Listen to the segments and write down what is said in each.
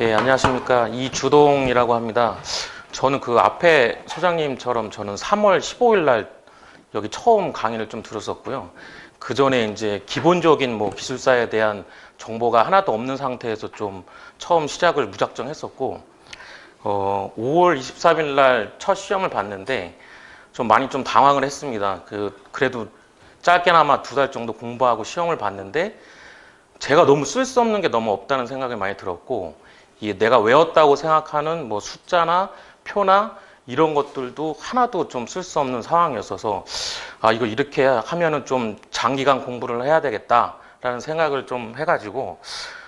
예, 안녕하십니까. 이주동이라고 합니다. 저는 그 앞에 소장님처럼 저는 3월 15일 날 여기 처음 강의를 좀 들었었고요. 그 전에 이제 기본적인 뭐 기술사에 대한 정보가 하나도 없는 상태에서 좀 처음 시작을 무작정 했었고, 어, 5월 23일 날 첫 시험을 봤는데 좀 많이 좀 당황을 했습니다. 그, 그래도 짧게나마 두 달 정도 공부하고 시험을 봤는데 제가 너무 쓸 수 없는 게 너무 없다는 생각이 많이 들었고 내가 외웠다고 생각하는 뭐 숫자나 표나 이런 것들도 하나도 좀 쓸 수 없는 상황이었어서 아 이거 이렇게 하면은 좀 장기간 공부를 해야 되겠다라는 생각을 좀 해가지고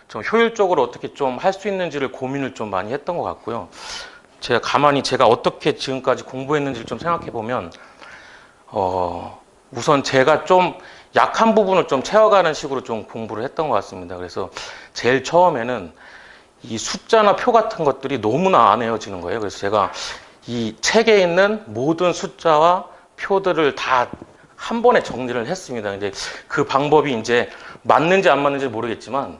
좀 효율적으로 어떻게 좀 할 수 있는지를 고민을 좀 많이 했던 것 같고요. 제가 가만히 제가 어떻게 지금까지 공부했는지를 좀 생각해 보면 어 우선 제가 좀 약한 부분을 좀 채워가는 식으로 좀 공부를 했던 것 같습니다. 그래서 제일 처음에는 이 숫자나 표 같은 것들이 너무나 안 외워지는 거예요. 그래서 제가 이 책에 있는 모든 숫자와 표들을 다 한 번에 정리를 했습니다. 근데 그 방법이 이제 맞는지 안 맞는지 모르겠지만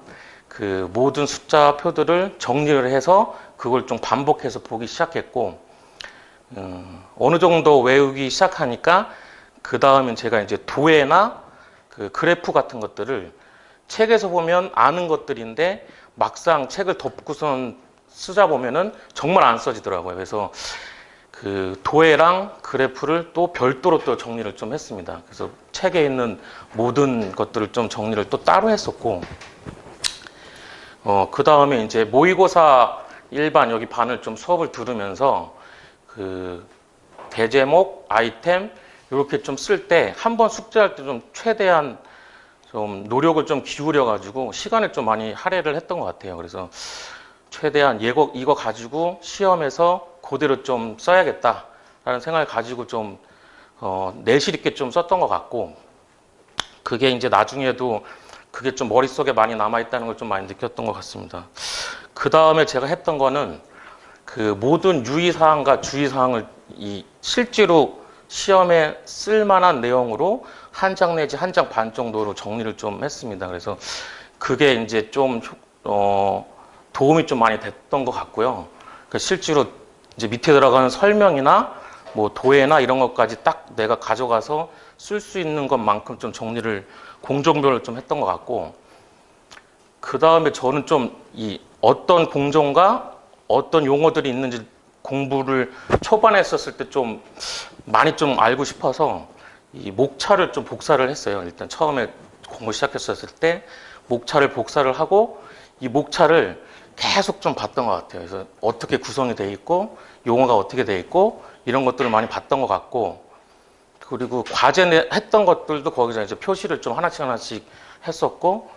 그 모든 숫자 표들을 정리를 해서 그걸 좀 반복해서 보기 시작했고 음, 어느 정도 외우기 시작하니까 그 다음엔 제가 이제 도해나 그 그래프 같은 것들을 책에서 보면 아는 것들인데 막상 책을 덮고선 쓰자 보면은 정말 안 써지더라고요. 그래서 그 도해랑 그래프를 또 별도로 또 정리를 좀 했습니다. 그래서 책에 있는 모든 것들을 좀 정리를 또 따로 했었고, 어, 그 다음에 이제 모의고사 일반 여기 반을 좀 수업을 들으면서 그 대제목, 아이템 이렇게 좀 쓸 때 한 번 숙제할 때 좀 최대한 좀 노력을 좀 기울여 가지고 시간을 좀 많이 할애를 했던 것 같아요. 그래서 최대한 이거, 이거 가지고 시험에서 그대로 좀 써야겠다라는 생각을 가지고 좀 어, 내실 있게 좀 썼던 것 같고 그게 이제 나중에도 그게 좀 머릿속에 많이 남아있다는 걸 좀 많이 느꼈던 것 같습니다. 그 다음에 제가 했던 거는 그 모든 유의사항과 주의사항을 이 실제로 시험에 쓸만한 내용으로 한 장 내지 한 장 반 정도로 정리를 좀 했습니다. 그래서 그게 이제 좀 어, 도움이 좀 많이 됐던 것 같고요. 그 실제로 이제 밑에 들어가는 설명이나 뭐 도해나 이런 것까지 딱 내가 가져가서 쓸 수 있는 것만큼 좀 정리를 공정별로 좀 했던 것 같고 그 다음에 저는 좀 이 어떤 공정과 어떤 용어들이 있는지 공부를 초반에 했었을 때 좀 많이 좀 알고 싶어서 이 목차를 좀 복사를 했어요. 일단 처음에 공부 시작했었을 때 목차를 복사를 하고 이 목차를 계속 좀 봤던 것 같아요. 그래서 어떻게 구성이 돼 있고 용어가 어떻게 돼 있고 이런 것들을 많이 봤던 것 같고 그리고 과제 내- 했던 것들도 거기서 이제 표시를 좀 하나씩 하나씩 했었고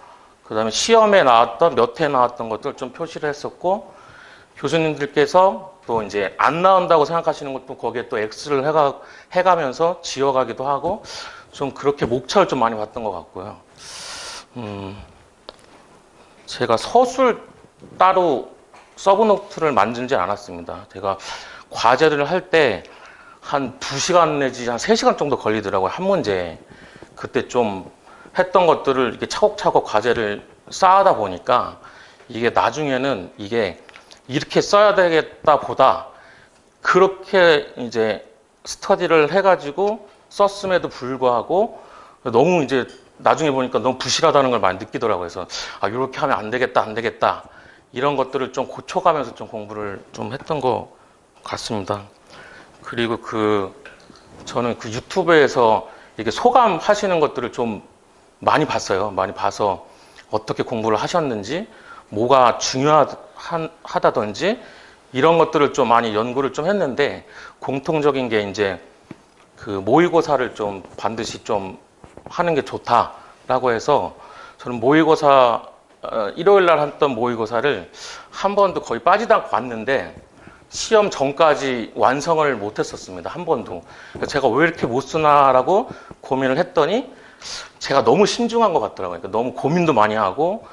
그다음에 시험에 나왔던 몇 회 나왔던 것들 좀 표시를 했었고 교수님들께서 또 이제 안 나온다고 생각하시는 것도 거기에 또 X를 해가, 해가면서 지워가기도 하고 좀 그렇게 목차를 좀 많이 봤던 것 같고요. 음, 제가 서술 따로 서브노트를 만들지 않았습니다. 제가 과제를 할 때한 두시간 내지 한 세시간 정도 걸리더라고요. 한 문제에. 그때 좀 했던 것들을 이렇게 차곡차곡 과제를 쌓아다 보니까 이게 나중에는 이게 이렇게 써야 되겠다 보다 그렇게 이제 스터디를 해가지고 썼음에도 불구하고 너무 이제 나중에 보니까 너무 부실하다는 걸 많이 느끼더라고요. 그래서 아, 이렇게 하면 안 되겠다, 안 되겠다. 이런 것들을 좀 고쳐가면서 좀 공부를 좀 했던 것 같습니다. 그리고 그 저는 그 유튜브에서 이렇게 소감 하시는 것들을 좀 많이 봤어요. 많이 봐서 어떻게 공부를 하셨는지, 뭐가 중요하다든지 이런 것들을 좀 많이 연구를 좀 했는데 공통적인 게 이제 그 모의고사를 좀 반드시 좀 하는 게 좋다라고 해서 저는 모의고사 어, 일요일 날 했던 모의고사를 한 번도 거의 빠지도 않고 봤는데 시험 전까지 완성을 못 했었습니다. 한 번도. 제가 왜 이렇게 못 쓰나라고 고민을 했더니 제가 너무 신중한 것 같더라고요. 그러니까 너무 고민도 많이 하고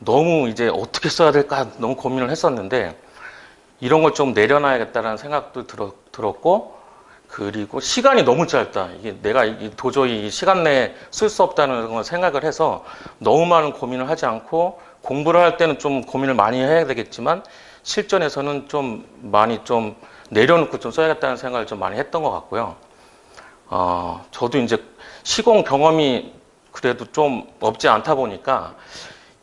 너무 이제 어떻게 써야 될까 너무 고민을 했었는데 이런 걸 좀 내려놔야겠다라는 생각도 들었, 들었고 그리고 시간이 너무 짧다. 이게 내가 이- 도저히 이 시간 내에 쓸 수 없다는 걸 생각을 해서 너무 많은 고민을 하지 않고 공부를 할 때는 좀 고민을 많이 해야 되겠지만 실전에서는 좀 많이 좀 내려놓고 좀 써야겠다는 생각을 좀 많이 했던 것 같고요. 어, 저도 이제 시공 경험이 그래도 좀 없지 않다 보니까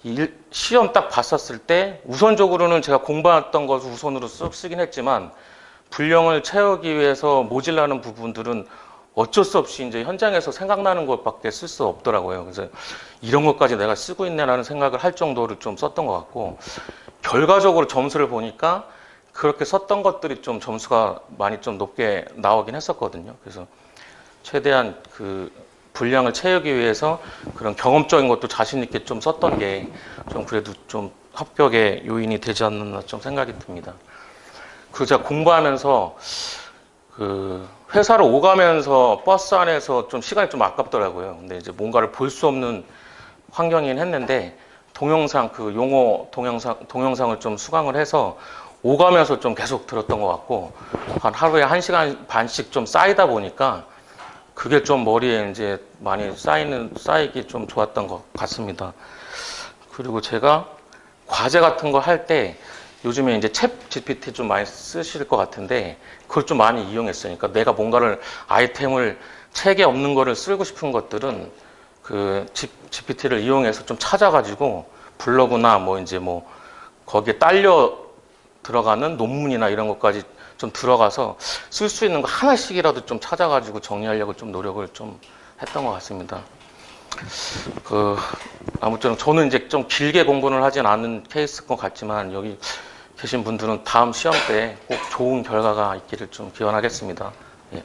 일- 시험 딱 봤었을 때 우선적으로는 제가 공부했던 것을 우선으로 쓰, 쓰긴 했지만 분량을 채우기 위해서 모질라는 부분들은 어쩔 수 없이 이제 현장에서 생각나는 것밖에 쓸 수 없더라고요. 그래서 이런 것까지 내가 쓰고 있네라는 생각을 할 정도로 좀 썼던 것 같고 결과적으로 점수를 보니까 그렇게 썼던 것들이 좀 점수가 많이 좀 높게 나오긴 했었거든요. 그래서 최대한 그 분량을 채우기 위해서 그런 경험적인 것도 자신 있게 좀 썼던 게 좀 그래도 좀 합격의 요인이 되지 않나 좀 생각이 듭니다. 그리고 제가 공부하면서 그 회사를 오가면서 버스 안에서 좀 시간이 좀 아깝더라고요. 근데 이제 뭔가를 볼 수 없는 환경이긴 했는데 동영상 그 용어 동영상 동영상을 좀 수강을 해서 오가면서 좀 계속 들었던 것 같고 한 하루에 한 시간 반씩 좀 쌓이다 보니까 그게 좀 머리에 이제 많이 쌓이는 쌓이기 좀 좋았던 것 같습니다. 그리고 제가 과제 같은 거 할 때 요즘에 이제 챗 GPT 좀 많이 쓰실 것 같은데 그걸 좀 많이 이용했어요. 그러니까 내가 뭔가를 아이템을 책에 없는 거를 쓰고 싶은 것들은 그 GPT를 이용해서 좀 찾아가지고 블로그나 뭐 이제 뭐 거기에 딸려 들어가는 논문이나 이런 것까지 좀 들어가서 쓸 수 있는 거 하나씩이라도 좀 찾아가지고 정리하려고 좀 노력을 좀 했던 것 같습니다. 그 아무튼 저는 이제 좀 길게 공부를 하진 않은 케이스 것 같지만 여기 계신 분들은 다음 시험 때 꼭 좋은 결과가 있기를 좀 기원하겠습니다. 예.